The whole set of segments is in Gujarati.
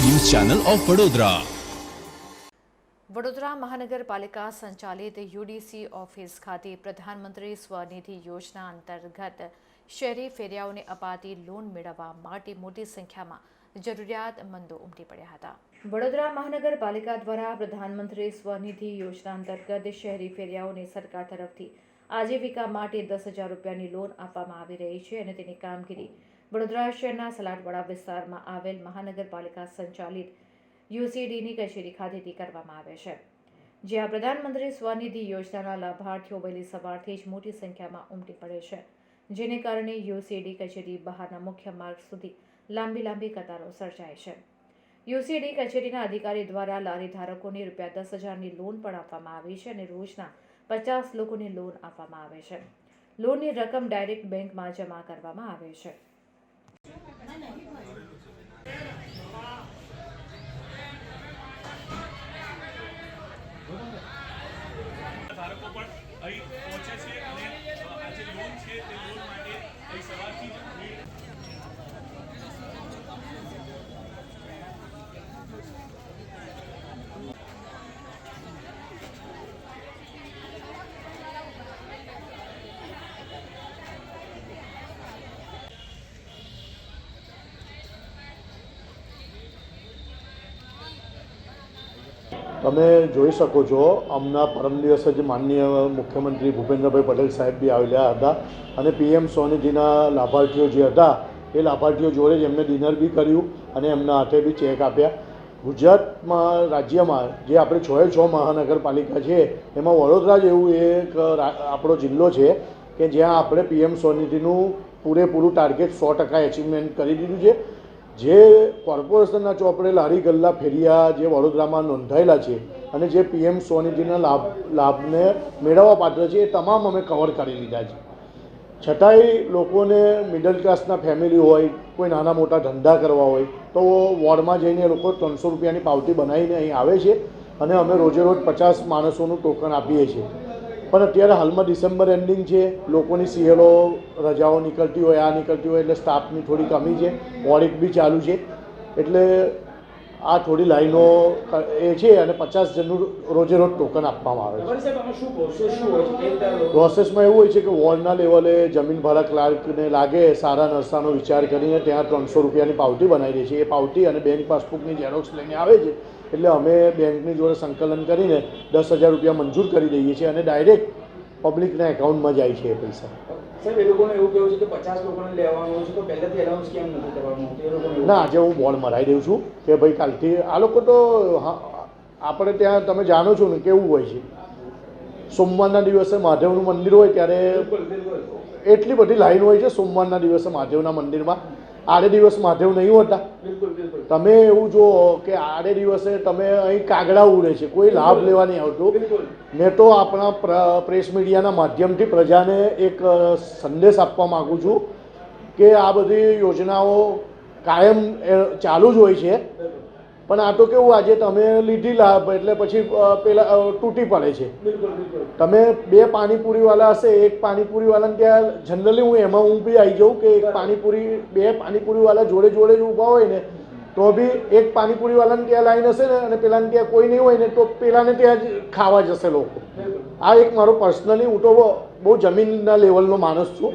channel ઓફ વડોદરા વડોદરા મહાનગરપાલિકા સંચાલિત યુડીસી ઓફિસ ખાતે પ્રધાનમંત્રી સ્વનિધિ યોજના અંતર્ગત શહેરી ફેરિયાઓને અપાતી લોન મેળવવા માટે મોટી સંખ્યામાં જરૂરિયાતમંદો ઉમટી પડ્યા હતા વડોદરા મહાનગરપાલિકા દ્વારા પ્રધાનમંત્રી સ્વનિધિ યોજના અંતર્ગત શહેરી ફેરિયાઓને સરકાર તરફથી આજીવિકા માટે દસ હજાર રૂપિયાની લોન આપવામાં આવી રહી છે અને તેની કામગીરી વડોદરા શહેરના સલાટવાડા વિસ્તારમાં આવેલ મહાનગરપાલિકા સંચાલિત યુસીડીની કચેરી ખાતેથી કરવામાં આવે છે, જ્યાં પ્રધાનમંત્રી સ્વનિધિ યોજનાના લાભાર્થીઓ વહેલી સવારથી જ મોટી સંખ્યામાં ઉમટી પડે છે, જેને કારણે યુસીડી કચેરી બહારના મુખ્ય માર્ગ સુધી લાંબી લાંબી કતારો સર્જાય છે. યુસીડી કચેરીના અધિકારી દ્વારા લારી ધારકોને રૂપિયા દસ હજારની લોન પણ આપવામાં આવી છે અને રોજના પચાસ લોકોને લોન આપવામાં આવે છે. લોનની રકમ ડાયરેક્ટ બેંકમાં જમા કરવામાં આવે છે. ધારકો પણ અહીં પહોંચે છે અને આ જે લોન છે તે લોન માટે અહીં સવારથી જ તમે જોઈ શકો છો, હમણાં પરમ દિવસે જ માનનીય મુખ્યમંત્રી ભૂપેન્દ્રભાઈ પટેલ સાહેબ બી આવેલા હતા અને પીએમ સ્વનિધિના લાભાર્થીઓ જે હતા, એ લાભાર્થીઓ જોડે જ એમને ડિનર બી કર્યું અને એમના હાથે બી ચેક આપ્યા. ગુજરાતમાં, રાજ્યમાં જે આપણે છ છ મહાનગરપાલિકા છે, એમાં વડોદરા જ એવું એક આપણો જિલ્લો છે કે જ્યાં આપણે પીએમ સ્વનિધિનું પૂરેપૂરું ટાર્ગેટ સો ટકા એચિવમેન્ટ કરી દીધું છે. જે કોર્પોરેશનના ચોપડે લારી ગલ્લા ફેરિયા, જે વડોદરામાં નોંધાયેલા છે અને જે પીએમ સ્વનિધિના લાભ, લાભને મેળવવા પાત્ર છે, એ તમામ અમે કવર કરી લીધા છે. છતાંય લોકોને મિડલ ક્લાસના ફેમિલી હોય, કોઈ નાના મોટા ધંધા કરવા હોય, તો વોર્ડમાં જઈને લોકો ત્રણસો રૂપિયાની પાવતી બનાવીને અહીં આવે છે અને અમે રોજે રોજ પચાસ માણસોનું ટોકન આપીએ છીએ. પણ અત્યારે હાલમાં ડિસેમ્બર એન્ડિંગ છે. લોકોની સીએલો રજાઓ નીકળતી હોય આ નીકળતી હોય એટલે સ્ટાફની થોડી કમી છે. ઓડિટ બી ચાલુ છે. એટલે આ થોડી લાઈનો એ છે અને પચાસ જણનું રોજે રોજ ટોકન આપવામાં આવે છે. પ્રોસેસમાં એવું હોય છે કે વોર્ડના લેવલે જમીન ભાડા ક્લાર્કને લાગે સારા નરસાનો વિચાર કરીને ત્યાં ત્રણસો રૂપિયાની પાવતી બનાવી દે છે. એ પાવતી અને બેંક પાસબુકની ઝેરોક્સ લઈને આવે છે. એટલે અમે બેંકની જોડે સંકલન કરીને દસ હજાર રૂપિયા મંજૂર કરી દઈએ છીએ અને ડાયરેક્ટ પબ્લિકના એકાઉન્ટમાં જાય છે એ પૈસા. સાહેબ એ લોકોને એવું કેવું છે કે પચાસ લોકોને લેવાનું છે તો પહેલેથી એનાઉન્સ કેમ નથી કરવાનું? આવતું? એ લોકોને એવું- ના આજે હું બોર્ડ મરાઈ દઉં છું કે ભાઈ કાલથી આ લોકો તો આપણે ત્યાં તમે જાણો છો ને કેવું હોય છે. સોમવારના દિવસે મહાદેવનું મંદિર હોય ત્યારે એટલી બધી લાઈન હોય છે સોમવારના દિવસે મહાદેવના મંદિરમાં. આડે દિવસ મહાદેવ નહીં હોતા. તમે એવું જુઓ કે આડે દિવસે તમે અહીં કાગડા ઉડે છે કોઈ લાભ લેવા નહીં આવતું. મેં તો આપણા પ્ર- પ્રેસ મીડિયાના માધ્યમથી પ્રજાને એક સંદેશ આપવા માગું છું કે આ બધી યોજનાઓ કાયમ ચાલુ જ હોય છે. પણ આ તો કેવું આજે તમે લીધી લાભ એટલે પછી પેલા તૂટી પડે છે. તમે બે પાણીપુરીવાલા હશે એક પાણીપુરીવાલાને ત્યાં જનરલી હું એમાં હું બી આવી જાઉં કે એક પાણીપુરી બે પાણીપુરીવાલા જોડે જોડે જ ઊભા હોય ને તો બી એક પાણીપુરીવાલાને ત્યાં લાઈન હશે ને અને પેલાને ત્યાં કોઈ નહીં હોય ને તો પેલાને ત્યાં જ ખાવા જશે લોકો. આ એક મારો પર્સનલી હું તો બહુ- જમીનના લેવલનો માણસ છું.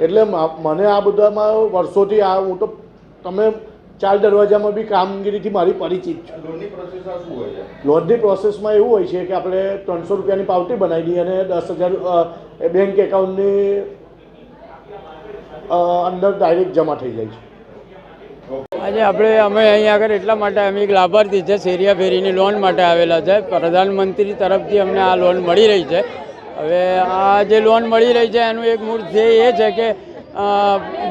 એટલે મને આ બધામાં વર્ષોથી આ હું તો તમે ચાર દરવાજામાં બી કામગીરીથી મારી પરિચિત છું. લોનની પ્રોસેસ આ શું હોય છે? લોનની પ્રોસેસમાં એવું હોય છે કે આપણે ત્રણસો રૂપિયાની પાવતી બનાવી દઈએ અને દસ હજાર બેંક એકાઉન્ટની અંદર ડાયરેક્ટ જમા થઈ જાય છે. આજે આપણે અમે અહીં આગળ એટલા માટે અમે એક લાભાર્થી છે શેરિયા ફેરીની લોન માટે આવેલા છે. પ્રધાનમંત્રી તરફથી અમને આ લોન મળી રહી છે. હવે આ જે લોન મળી રહી છે એનું એક મૂળ ધ્યેય એ છે કે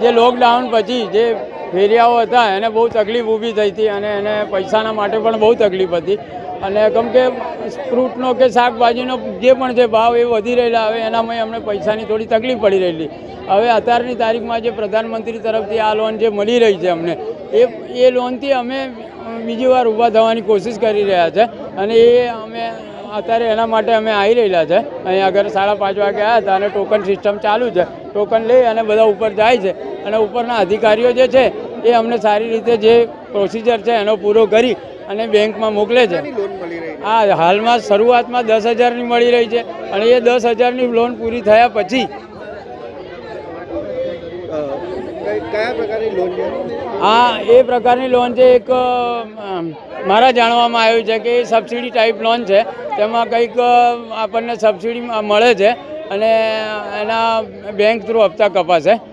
જે લોકડાઉન પછી જે ફેરિયાઓ હતા, એને બહુ તકલીફ ઊભી થઈ હતી અને એને પૈસાના માટે પણ બહુ તકલીફ હતી. અને કેમ કે ફ્રૂટનો કે શાકભાજીનો જે પણ છે ભાવ એ વધી રહેલા, હવે એનામાં અમને પૈસાની થોડી તકલીફ પડી રહેલી. હવે અત્યારની તારીખમાં જે પ્રધાનમંત્રી તરફથી આ લોન જે મળી રહી છે અમને, એ એ લોનથી અમે બીજી વાર ઊભા થવાની કોશિશ કરી રહ્યા છે અને એ અમે અત્યારે એના માટે અમે આવી રહેલા છે. અહીં આગળ સાડા પાંચ વાગે આવ્યા હતા અને ટોકન સિસ્ટમ ચાલુ છે. ટોકન લઈ અને બધા ઉપર જાય છે. અને ઉપરના અધિકારીઓ જે છે એ અમને સારી રીતે જે પ્રોસિજર છે એનો પૂરો કરી અને બેંકમાં મોકલે છે. હા હાલમાં શરૂઆતમાં દસ હજારની મળી રહી છે અને એ દસ હજારની લોન પૂરી થયા પછી આ એ પ્રકારની લોન છે એક મારા જાણવામાં આવ્યું છે કે એ સબસિડી ટાઈપ લોન છે. તેમાં કંઈક આપણને સબસિડી મળે છે. અને એના બેંક થ્રુ હપ્તા કપાશે.